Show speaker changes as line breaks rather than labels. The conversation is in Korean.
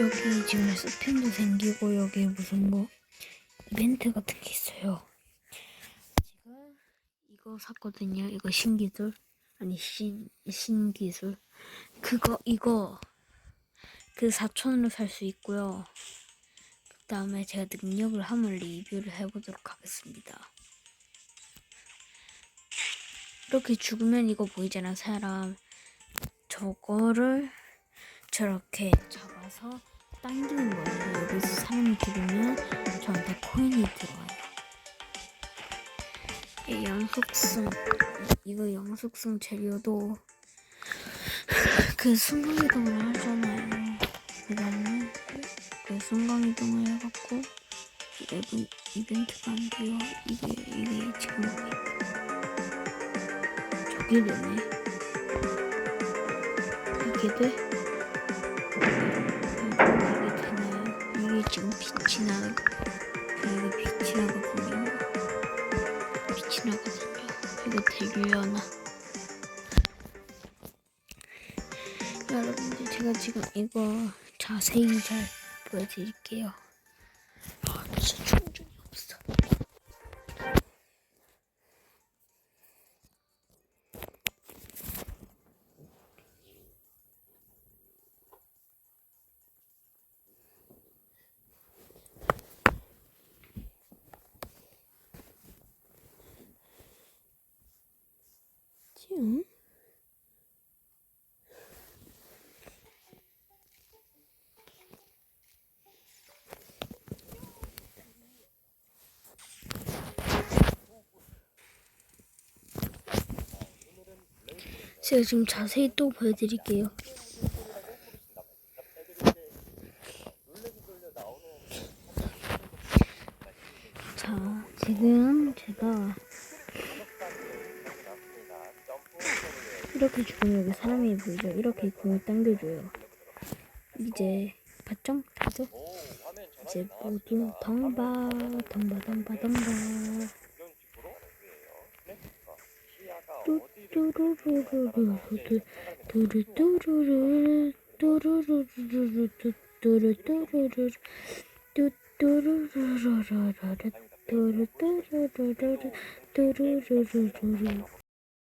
여기 지금 스핀도 생기고 여기 무슨 뭐 이벤트 같은 게 있어요. 제가 이거 샀거든요. 이거 신기술 아니 신 신기술 그거 이거 그 4천원으로 살 수 있고요. 그 다음에 제가 능력을 한번 리뷰를 해보도록 하겠습니다. 이렇게 죽으면 이거 보이잖아 사람 저거를 저렇게 잡아서 당기는 거예요. 여기서 사람이 죽으면 저한테 코인이 들어와요. 이 영속성 이거 영속성 재료도 그 순간이동을 하잖아요. 그 다음에 그 순간이동을 해갖고 이벤, 이벤트가 안 돼요. 이게 이게 지금 저게 되네. 이게 돼? 이거 되려나? 여러분들 제가 지금 이거 자세히 잘 보여드릴게요. 아 진짜 지금 제가 지금 자세히 또 보여드릴게요. 자, 지금 제가 이렇게 죽으면 여기 사람이 보이죠? 이렇게 공을 당겨줘요. 이제 봤죠? 다들? 이제 모두 덩바 덩바 덩바 뚜뚜루루루루 뚜루뚜루루 뚜루루루루 뚜루뚜루루 뚜뚜루루루루루 뚜루뚜루루루 뚜루루루루